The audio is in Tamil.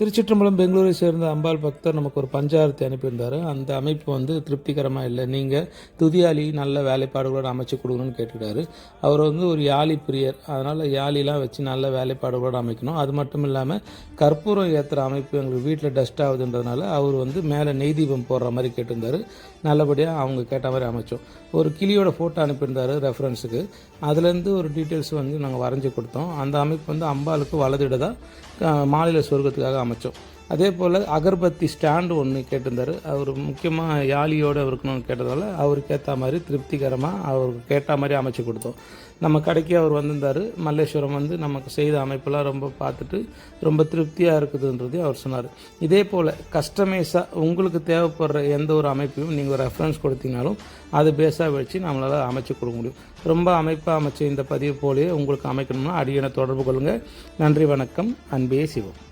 திருச்சிற்றம்பலம் பெங்களூரை சேர்ந்த அம்பாள் பக்தர் நமக்கு ஒரு பஞ்சாரத்தை அனுப்பியிருந்தார். அந்த அமைப்பு வந்து திருப்திகரமாக இல்லை. நீங்கள் துதியாளி நல்ல வேலைப்பாடுகளோடு அமைச்சு கொடுக்கணும்னு கேட்டுக்கிட்டாரு அவர் வந்து ஒரு யாழி பிரியர். அதனால் யாழிலாம் வச்சு நல்ல வேலைப்பாடுகளோடு அமைக்கணும். அது மட்டும் இல்லாமல் கற்பூரம் ஏற்றுற அமைப்பு எங்களுக்கு வீட்டில் டஸ்ட் ஆகுதுன்றதுனால அவர் வந்து மேலே நெய் தீபம் போடுற மாதிரி கேட்டிருந்தாரு. நல்லபடியாக அவங்க கேட்ட மாதிரி அமைச்சோம். ஒரு கிளியோட ஃபோட்டோ அனுப்பியிருந்தாரு ரெஃபரன்ஸுக்கு அதுலேருந்து ஒரு டீட்டெயில்ஸ் வந்து நாங்கள் வரைஞ்சி கொடுத்தோம். அந்த அமைப்பு வந்து அம்பாளுக்கு வலதிட தான் மாநில சொர்க்கத்துக்காக அமைச்சோம். அதே போல் அகர்பத்தி ஸ்டாண்டு ஒன்று கேட்டிருந்தாரு. அவர் முக்கியமாக யாழியோடு இருக்கணும்னு கேட்டதால் அவருக்கு ஏற்ற மாதிரி திருப்திகரமாக அவருக்கு கேட்ட மாதிரி அமைச்சு கொடுத்தோம். நம்ம கடைக்கு அவர் வந்திருந்தார். மல்லேஸ்வரம் வந்து நமக்கு செய்த அமைப்பெல்லாம் ரொம்ப பார்த்துட்டு ரொம்ப திருப்தியாக இருக்குதுன்றதையும் அவர் சொன்னார். இதே போல் கஸ்டமைஸாக உங்களுக்கு தேவைப்படுற எந்த ஒரு அமைப்பையும் நீங்கள் ரெஃபரன்ஸ் கொடுத்தீங்கனாலும் அது பேஸாக வச்சு நம்மளால் அமைச்சு கொடுக்க முடியும். ரொம்ப அமைப்பாக அமைச்ச இந்த பதிவு போலயே உங்களுக்கு அமைக்கணும்னா அடியனை தொடர்பு கொள்ளுங்கள் நன்றி வணக்கம். அன்பே சிவம்.